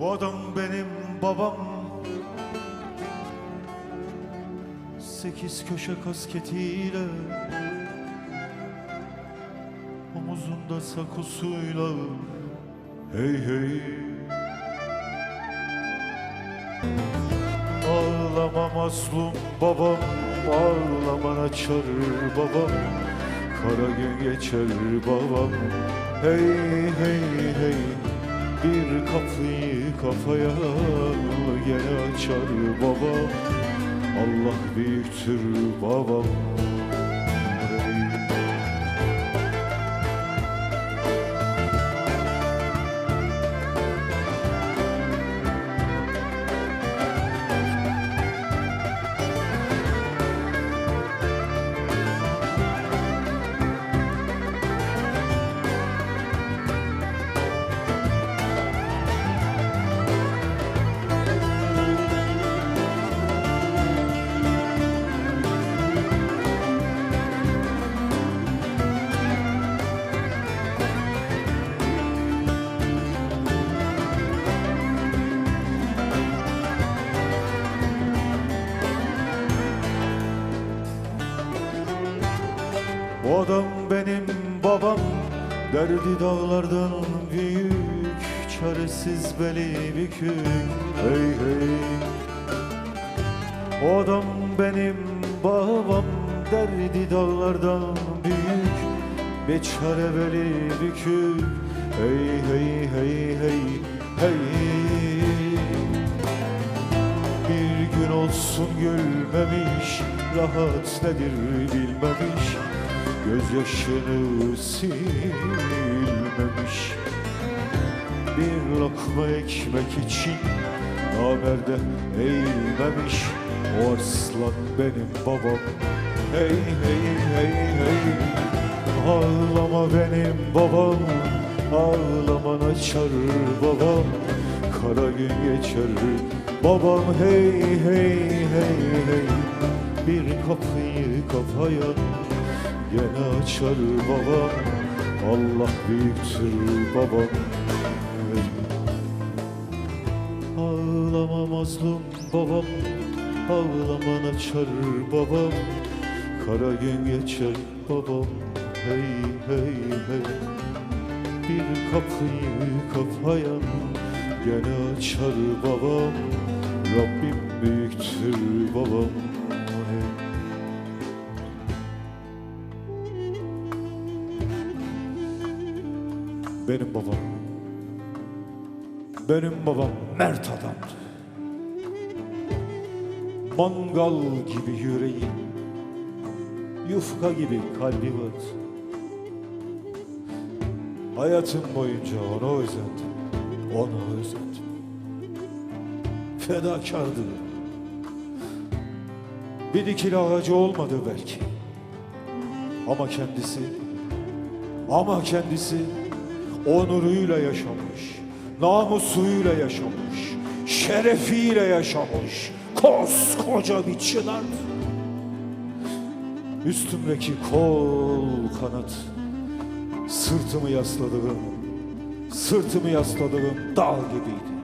Bu adam benim babam. Sekiz köşe kasketiyle Omuzunda sakosuyla Hey hey. Ağlama mazlum babam Ağlaman açar babam. Kara gün geçer babam. Hey hey hey kapıyı kafaya Gene açar babam Allah büyüktür babam O adam benim babam. Derdi dağlardan büyük Çaresiz beli bükük. Hey hey. O adam benim babam. Derdi dağlardan büyük Beçare beli bükük. Hey hey hey hey hey. Bir gün olsun gülmemiş Rahat nedir bilmemiş Gözyaşını silmemiş. Bir lokma ekmek için Namerde eğilmemiş. O arslan benim babam. Hey hey hey hey. Ağlama benim babam. Ağlaman açar babam. Kara gün geçer babam. Hey hey hey hey. Bir kapıyı kafaya gene açar babam Allah büyüktür babam hey. Ağlama mazlum babam Ağlaman açar babam Kara gün geçer babam Hey hey hey. Bir kapıyı kapayan Gene açar babam Rabbim büyüktür babam Benim babam. Benim babam mert adamdı Mangal gibi yüreği Yufka gibi kalbi vardı Hayatım boyunca onu özledim Onu özledim Fedakardı. Bir dikili ağacı olmadı belki. Ama kendisi Ama kendisi Onuruyla yaşamış Namusuyla yaşamış Şerefiyle yaşamış Koskoca bir çınar. Üstümdeki kol kanat Sırtımı yasladığım Sırtımı yasladığım dağ gibiydi